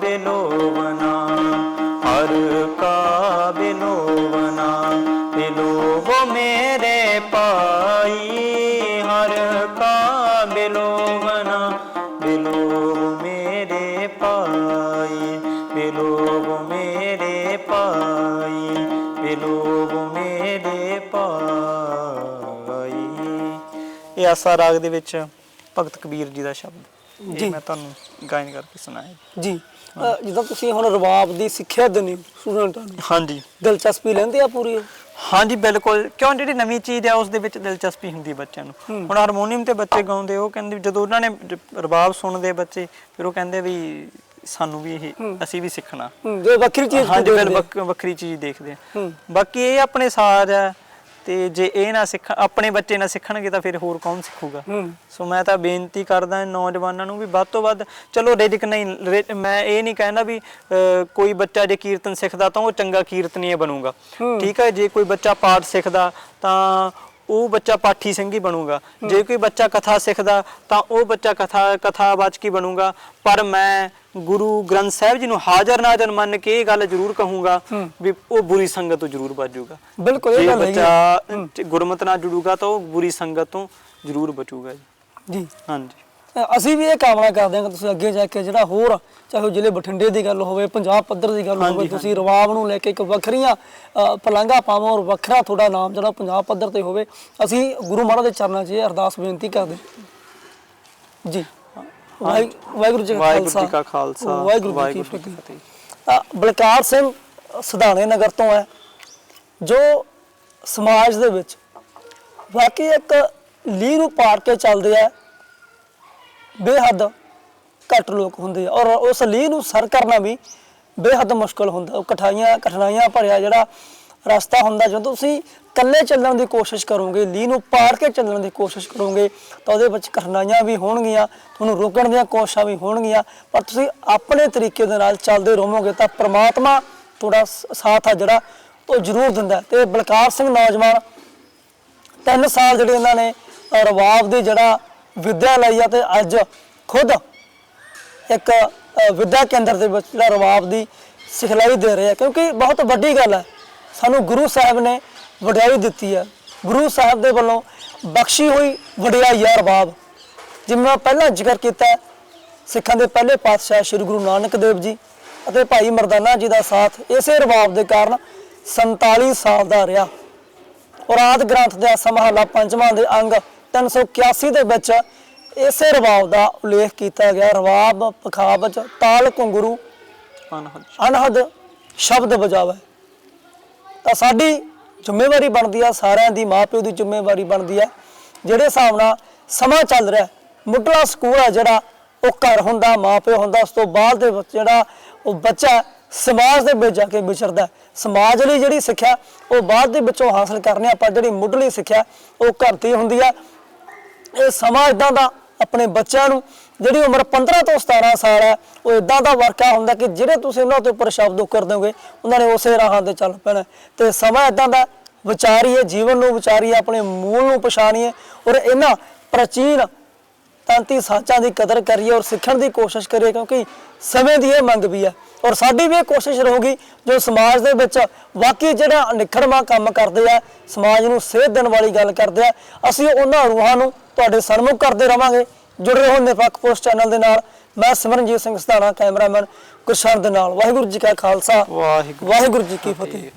बिलोवना हर का बिलोवना बिलोव मेरे पाई हर का बिलोवना बिलोव मेरे पाई बिलोव मेरे पाई ਬਿਲੋਬ ਮੇਰੇ ਪਾਈ ਇਹ ਆਸਾ ਰਾਗ ਦੇ ਵਿੱਚ ਭਗਤ ਕਬੀਰ ਜੀ ਦਾ ਸ਼ਬਦ ਜੀ। ਮੈਂ ਤੁਹਾਨੂੰ ਗਾਇਨ ਕਰਕੇ ਸੁਣਾਇਆ। ਜੀ। ਅ, ਜਿੱਦਾਂ ਤੁਸੀਂ ਹੁਣ ਰਬਾਬ ਦੀ ਸਿੱਖਿਆ ਦਿੰਦੇ ਹੋ ਸਟੂਡੈਂਟਾਂ ਨੂੰ ਹਾਂਜੀ। ਦਿਲਚਸਪੀ ਲੈਂਦੇ ਆ ਪੂਰੀ? ਹਾਂਜੀ ਬਿਲਕੁਲ। ਕਿਉਂ ਜਿਹੜੀ ਨਵੀਂ ਚੀਜ਼ ਹੈ ਉਸ ਦੇ ਵਿੱਚ ਦਿਲਚਸਪੀ ਹੁੰਦੀ ਬੱਚਿਆਂ ਨੂੰ। ਹੁਣ ਹਾਰਮੋਨੀਅਮ ਤੇ ਬੱਚੇ ਗਾਉਂਦੇ ਉਹ ਕਹਿੰਦੇ ਜਦੋਂ ਉਹਨਾਂ ਨੇ ਰ- ਰਬਾਬ ਸੁਣਦੇ ਬੱਚੇ ਫਿਰ ਉਹ ਕਹਿੰਦੇ ਵੀ ਸਾਨੂੰ ਵੀ ਇਹ ਅਸੀਂ ਵੀ ਸਿੱਖਣਾ। ਹੂੰ ਜੇ ਵੱਖਰੀ ਚੀਜ਼ ਹਾਂਜੀ ਬਿਲ ਵੱਖਰੀ ਚੀਜ਼ ਦੇਖਦੇ ਆ। ਹੂੰ। ਬਾਕੀ ਇਹ ਆਪਣੇ ਸਾਜ਼ ਹੈ ਤੇ ਜੇ ਇਹ ਨਾ ਸਿੱਖ ਆਪਣੇ ਬੱਚੇ ਨਾ ਸਿੱਖਣਗੇ ਤਾਂ ਫਿਰ ਹੋਰ ਕੌਣ ਸਿੱਖੂਗਾ? ਸੋ ਮੈਂ ਤਾਂ ਬੇਨਤੀ ਕਰਦਾ ਨੌਜਵਾਨਾਂ ਨੂੰ ਵੀ ਵੱਧ ਤੋਂ ਵੱਧ ਚਲੋ ਰਿਜਕ ਨਹੀਂ ਮੈਂ ਇਹ ਨਹੀਂ ਕਹਿੰਦਾ ਵੀ ਕੋਈ ਬੱਚਾ ਜੇ ਕੀਰਤਨ ਸਿੱਖਦਾ ਤਾਂ ਉਹ ਚੰਗਾ ਕੀਰਤਨੀਏ ਬਣੂਗਾ। ਠੀਕ ਹੈ ਜੇ ਕੋਈ ਬੱਚਾ ਪਾਠ ਸਿੱਖਦਾ ਤਾਂ ਉਹ ਬੱਚਾ ਪਾਠੀ ਸਿੰਘੀ ਬਣੂਗਾ। ਜੇ ਕੋਈ ਬੱਚਾ ਕਥਾ ਸਿੱਖਦਾ ਤਾਂ ਉਹ ਬੱਚਾ ਕਥਾ ਕਥਾਵਾਚਕੀ ਬਣੂਗਾ। ਪਰ ਮੈਂ ਗੁਰੂ ਗ੍ਰੰਥ ਸਾਹਿਬ ਜੀ ਨੂੰ ਹਾਜ਼ਰ ਨਾਜ਼ਰ ਮੰਨ ਕੇ ਇਹ ਗੱਲ ਜ਼ਰੂਰ ਕਹੂੰਗਾ ਹੂੰ। ਵੀ ਉਹ ਬੁਰੀ ਸੰਗਤ ਤੋਂ ਜ਼ਰੂਰ ਬਚੂਗਾ। ਬਿਲਕੁਲ ਇਹ ਗੱਲ। ਬੱਚਾ ਗੁਰਮਤ ਨਾਲ ਜੁੜੂਗਾ ਤਾਂ ਉਹ ਬੁਰੀ ਸੰਗਤ ਤੋਂ ਜ਼ਰੂਰ ਬਚੂਗਾ ਜੀ। ਜੀ। ਹਾਂਜੀ। ਅਸੀਂ ਵੀ ਇਹ ਕਾਮਨਾ ਕਰਦੇ ਹਾਂ ਕਿ ਤੁਸੀਂ ਅੱਗੇ ਜਾ ਕੇ ਜਿਹੜਾ ਹੋਰ ਚਾਹੇ ਉਹ ਜ਼ਿਲ੍ਹੇ ਬਠਿੰਡੇ ਦੀ ਗੱਲ ਹੋਵੇ ਪੰਜਾਬ ਪੱਧਰ ਦੀ ਗੱਲ ਹੋਵੇ ਤੁਸੀਂ ਰਵਾਬ ਨੂੰ ਲੈ ਕੇ ਇੱਕ ਵੱਖਰੀਆਂ ਅ, ਪਲਾਂਘਾ ਪਾਵੋ ਔਰ ਵੱਖਰਾ ਤੁਹਾਡਾ ਨਾਮ ਜਿਹੜਾ ਪੰਜਾਬ ਪੱਧਰ ਤੇ ਹੋਵੇ ਅਸੀਂ ਗੁਰੂ ਮਹਾਰਾਜ ਦੇ ਚਰਨਾਂ 'ਚ ਇਹ ਅਰਦਾਸ ਬੇਨਤੀ ਕਰਦੇ। ਜੀ। ਵਾਹਿ- ਵਾਹਿਗੁਰੂ ਜੀ ਕਾ ਖਾਲਸਾ। ਵਾਹਿਗੁਰੂ ਜੀ ਕੀ ਫਤਿਹ। ਬਲਕਾਰ ਸਿੰਘ ਸਧਾਣੇ ਨਗਰ ਤੋਂ ਹੈ ਜੋ ਸਮਾਜ ਦੇ ਵਿੱਚ ਵਾਕਈ ਇੱਕ ਨੂੰ ਪਾੜ ਕੇ ਚੱਲਦੇ ਆ ਬੇਹੱਦ ਘੱਟ ਲੋਕ ਹੁੰਦੇ ਆ। ਔਰ ਉਸ ਲੀਹ ਨੂੰ ਸਰ ਕਰਨਾ ਵੀ ਬੇਹੱਦ ਮੁਸ਼ਕਲ ਹੁੰਦਾ। ਉਹ ਕਠਾਈਆਂ, ਕਠਿਨਾਈਆਂ ਭਰਿਆ ਜਿਹੜਾ ਰਸਤਾ ਹੁੰਦਾ, ਜਦੋਂ ਤੁਸੀਂ ਇਕੱਲੇ ਚੱਲਣ ਦੀ ਕੋਸ਼ਿਸ਼ ਕਰੋਗੇ, ਲੀਹ ਨੂੰ ਪਾੜ ਕੇ ਚੱਲਣ ਦੀ ਕੋਸ਼ਿਸ਼ ਕਰੋਗੇ, ਤਾਂ ਉਹਦੇ ਵਿੱਚ ਕਠਿਨਾਈਆਂ ਵੀ ਹੋਣਗੀਆਂ, ਤੁਹਾਨੂੰ ਰੋਕਣ ਦੀਆਂ ਕੋਸ਼ਿਸ਼ਾਂ ਵੀ ਹੋਣਗੀਆਂ। ਪਰ ਤੁਸੀਂ ਆਪਣੇ ਤਰੀਕੇ ਦੇ ਨਾਲ ਚੱਲਦੇ ਰਹੋਗੇ, ਤਾਂ ਪ੍ਰਮਾਤਮਾ ਤੁਹਾਡਾ ਸਾਥ ਆ ਜਿਹੜਾ, ਉਹ ਜ਼ਰੂਰ ਦਿੰਦਾ। ਹੈ। ਤੇ ਬਲਕਾਰ ਸਿੰਘ ਨੌਜਵਾਨ ਤਿੰਨ ਸਾਲ ਜਿਹੜੇ ਇਹਨਾਂ ਨੇ ਰਵਾਬ ਦੇ ਜਿਹੜਾ ਵਿੱਦਿਆ ਲਈ ਆ ਤੇ ਅੱਜ ਖੁਦ ਇੱਕ ਅ, ਵਿਦਿਆ ਕੇਂਦਰ ਦੇ ਵਿੱਚ ਜਿਹੜਾ ਰਵਾਬ ਦੀ ਸਿਖਲਾਈ ਦੇ ਰਹੇ ਆ। ਕਿਉਂਕਿ ਬਹੁਤ ਵੱਡੀ ਗੱਲ ਹੈ ਸਾਨੂੰ ਗੁਰੂ ਸਾਹਿਬ ਨੇ ਵਡਿਆਈ ਦਿੱਤੀ ਹੈ। ਗੁਰੂ ਸਾਹਿਬ ਦੇ ਵੱਲੋਂ ਬਖਸ਼ੀ ਹੋਈ ਵਡਿਆਈ ਹੈ ਰਵਾਬ। ਜਿਵੇਂ ਮੈਂ ਪਹਿਲਾਂ ਜ਼ਿਕਰ ਕੀਤਾ ਹੈ, ਸਿੱਖਾਂ ਦੇ ਪਹਿਲੇ ਪਾਤਸ਼ਾਹ ਸ੍ਰੀ ਗੁਰੂ ਨਾਨਕ ਦੇਵ ਜੀ ਅਤੇ ਭਾਈ ਮਰਦਾਨਾ ਜੀ ਦਾ ਸਾਥ ਇਸੇ ਰਵਾਬ ਦੇ ਕਾਰਨ 47 ਸਾਲ ਦਾ ਰਿਹਾ। ਔਰ ਗ੍ਰੰਥ ਦੇ ਸਮਹਲਾ ਪੰਜਵਾਂ ਦੇ ਅੰਗ 381 ਦੇ ਵਿੱਚ ਇਸੇ ਰਵਾਬ ਦਾ ਉਲੇਖ ਕੀਤਾ ਗਿਆ। ਰਵਾਬ ਪਖਾਵਜ ਤਾਲ ਘੁੰਗਰੂ ਅਨਹਦ। ਸ਼ਬਦ ਵਜਾਵੇ। ਤਾਂ ਸਾਡੀ ਜ਼ਿੰਮੇਵਾਰੀ ਬਣਦੀ ਆ ਸਾਰਿਆਂ ਦੀ ਮਾਪਿਓ ਦੀ ਜ਼ਿੰਮੇਵਾਰੀ ਬਣਦੀ ਆ। ਜਿਹੜੇ ਹਿਸਾਬ ਨਾਲ ਸਮਾਂ ਚੱਲ ਰਿਹਾ ਮੁੱਢਲਾ ਸਕੂਲ ਆ ਜਿਹੜਾ ਉਹ ਘਰ ਹੁੰਦਾ ਮਾਪਿਓ ਹੁੰਦਾ ਉਸ ਤੋਂ ਬਾਅਦ ਦੇ ਵਿੱਚ ਜਿਹੜਾ ਉਹ ਬੱਚਾ ਸਮਾਜ ਦੇ ਵਿੱਚ ਜਾ ਕੇ ਵਿਚਰਦਾ। ਸਮਾਜ ਲਈ ਜਿਹੜੀ ਸਿੱਖਿਆ ਉਹ ਬਾਅਦ ਦੇ ਵਿੱਚੋਂ ਹਾਸਲ ਕਰਨੀ ਆ ਪਰ ਜਿਹੜੀ ਮੁੱਢਲੀ ਸਿੱਖਿਆ ਉਹ ਘਰ ਤੇ ਹੁੰਦੀ ਆ। ਇਹ ਸਮਾਂ ਇਦਾਂ ਦਾ ਆਪਣੇ ਬੱਚਿਆਂ ਨੂੰ, ਜਿਹੜੀ ਉਮਰ 15 ਤੋਂ 17 ਸਾਲ ਹੈ, ਉਹ ਇਦਾਂ ਦਾ ਵਰਕਾ ਹੁੰਦਾ ਕਿ ਜਿਹੜੇ ਤੁਸੀਂ ਉਹਨਾਂ ਦੇ ਉੱਪਰ ਸ਼ਬਦ ਕਰ ਦੋਗੇ ਉਹਨਾਂ ਨੇ ਉਸੇ ਰਾਹਾਂ ਤੇ ਚੱਲ ਪੈਣਾ। ਤੇ ਸਮਾਂ ਇਦਾਂ ਦਾ ਵਿਚਾਰੀਏ, ਜੀਵਨ ਨੂੰ ਵਿਚਾਰੀਏ, ਆਪਣੇ ਮੂਲ ਨੂੰ ਪਛਾਣੀਏ ਔਰ ਇਹਨਾਂ ਪ੍ਰਾਚੀਨ ਤਾਂਤੀ ਸਾਚਾਂ ਦੀ ਕਦਰ ਕਰੀਏ ਔਰ ਸਿੱਖਣ ਦੀ ਕੋਸ਼ਿਸ਼ ਕਰੀਏ, ਕਿਉਂਕਿ ਸਮੇਂ ਦੀ ਇਹ ਮੰਗ ਵੀ ਹੈ। ਔਰ ਸਾਡੀ ਵੀ ਇਹ ਕੋਸ਼ਿਸ਼ ਰਹੂਗੀ, ਜੋ ਸਮਾਜ ਦੇ ਵਿੱਚ ਵਾਕਈ ਜਿਹੜਾ ਨਿਖੜਵਾ ਕੰਮ ਕਰਦੇ ਆ, ਸਮਾਜ ਨੂੰ ਸੇਧ ਦੇਣ ਵਾਲੀ ਗੱਲ ਕਰਦੇ ਆ, ਅਸੀਂ ਉਹਨਾਂ ਰੂਹਾਂ ਨੂੰ ਤੁਹਾਡੇ ਸਨਮੁਖ ਕਰਦੇ ਰਵਾਂਗੇ। ਜੁੜੇ ਰਹੋ ਨਿਰਪੱਖ ਪੋਸਟ ਚੈਨਲ ਦੇ ਨਾਲ। ਮੈਂ ਸਿਮਰਨਜੀਤ ਸਿੰਘ ਸਧਾਣਾ ਕੈਮਰਾਮੈਨ ਗੁਰਸ਼ਰਨ ਦੇ ਨਾਲ। ਵਾਹਿਗੁਰੂ ਜੀ ਕਾ ਖਾਲਸਾ। ਵਾਹਿਗੁਰੂ ਜੀ ਕੀ ਫਤਿਹ।